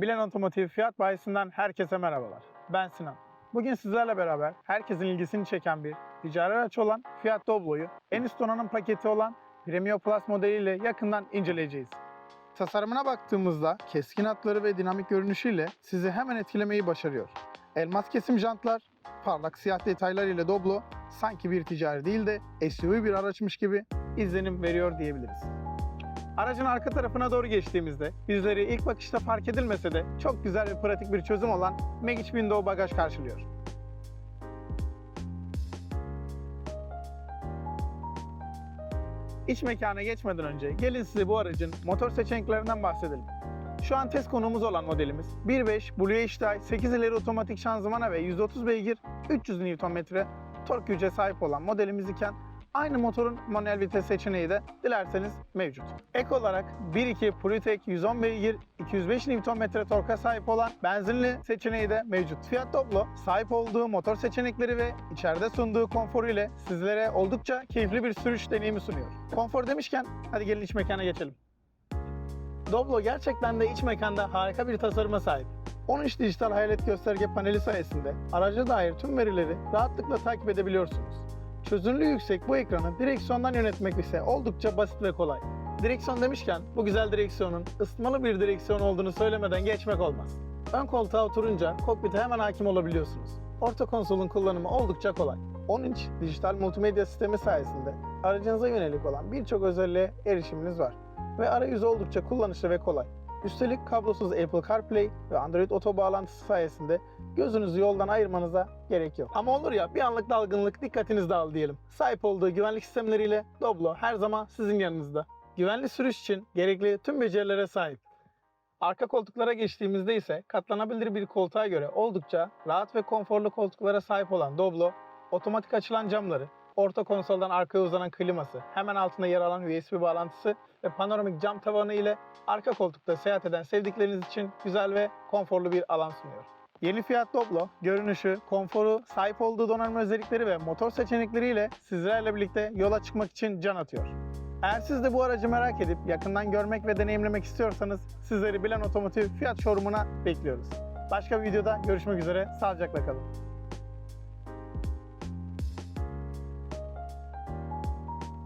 Bilen Otomotiv Fiyat Bayisi'nden herkese merhabalar. Ben Sinan. Bugün sizlerle beraber herkesin ilgisini çeken bir ticari araç olan Fiat Doblo'yu en üst donanım paketi olan Premio Plus modeliyle yakından inceleyeceğiz. Tasarımına baktığımızda keskin hatları ve dinamik görünüşüyle sizi hemen etkilemeyi başarıyor. Elmas kesim jantlar, parlak siyah detaylar ile Doblo sanki bir ticari değil de SUV bir araçmış gibi izlenim veriyor diyebiliriz. Aracın arka tarafına doğru geçtiğimizde bizleri ilk bakışta fark edilmese de çok güzel ve pratik bir çözüm olan Magic Window bagaj karşılıyor. İç mekana geçmeden önce gelin size bu aracın motor seçeneklerinden bahsedelim. Şu an test konuğumuz olan modelimiz 1.5 Blue HDI 8 ileri otomatik şanzımana ve 130 beygir 300 Nm tork güce sahip olan modelimiz iken aynı motorun manuel vites seçeneği de dilerseniz mevcut. Ek olarak 1.2 PureTech 110 beygir 205 Nm torka sahip olan benzinli seçeneği de mevcut. Fiat Doblo sahip olduğu motor seçenekleri ve içeride sunduğu konforu ile sizlere oldukça keyifli bir sürüş deneyimi sunuyor. Konfor demişken hadi gelin iç mekana geçelim. Doblo gerçekten de iç mekanda harika bir tasarıma sahip. 13 dijital hayalet gösterge paneli sayesinde araca dair tüm verileri rahatlıkla takip edebiliyorsunuz. Çözünürlüğü yüksek bu ekranı direksiyondan yönetmek ise oldukça basit ve kolay. Direksiyon demişken bu güzel direksiyonun ısıtmalı bir direksiyon olduğunu söylemeden geçmek olmaz. Ön koltuğa oturunca kokpite hemen hakim olabiliyorsunuz. Orta konsolun kullanımı oldukça kolay. 10 inç dijital multimedya sistemi sayesinde aracınıza yönelik olan birçok özelliğe erişiminiz var ve arayüzü oldukça kullanışlı ve kolay. Üstelik kablosuz Apple CarPlay ve Android Auto bağlantısı sayesinde gözünüzü yoldan ayırmanıza gerek yok. Ama olur ya bir anlık dalgınlık dikkatiniz dağıl diyelim. Sahip olduğu güvenlik sistemleriyle Doblo her zaman sizin yanınızda. Güvenli sürüş için gerekli tüm becerilere sahip. Arka koltuklara geçtiğimizde ise katlanabilir bir koltuğa göre oldukça rahat ve konforlu koltuklara sahip olan Doblo, otomatik açılan camları, orta konsoldan arkaya uzanan kliması, hemen altında yer alan USB bağlantısı ve panoramik cam tavanı ile arka koltukta seyahat eden sevdikleriniz için güzel ve konforlu bir alan sunuyor. Yeni Fiat Doblo, görünüşü, konforu, sahip olduğu donanım özellikleri ve motor seçenekleriyle sizlerle birlikte yola çıkmak için can atıyor. Eğer siz de bu aracı merak edip yakından görmek ve deneyimlemek istiyorsanız sizleri Bilen Otomotiv Fiyat Showroom'una bekliyoruz. Başka bir videoda görüşmek üzere, sağlıcakla kalın.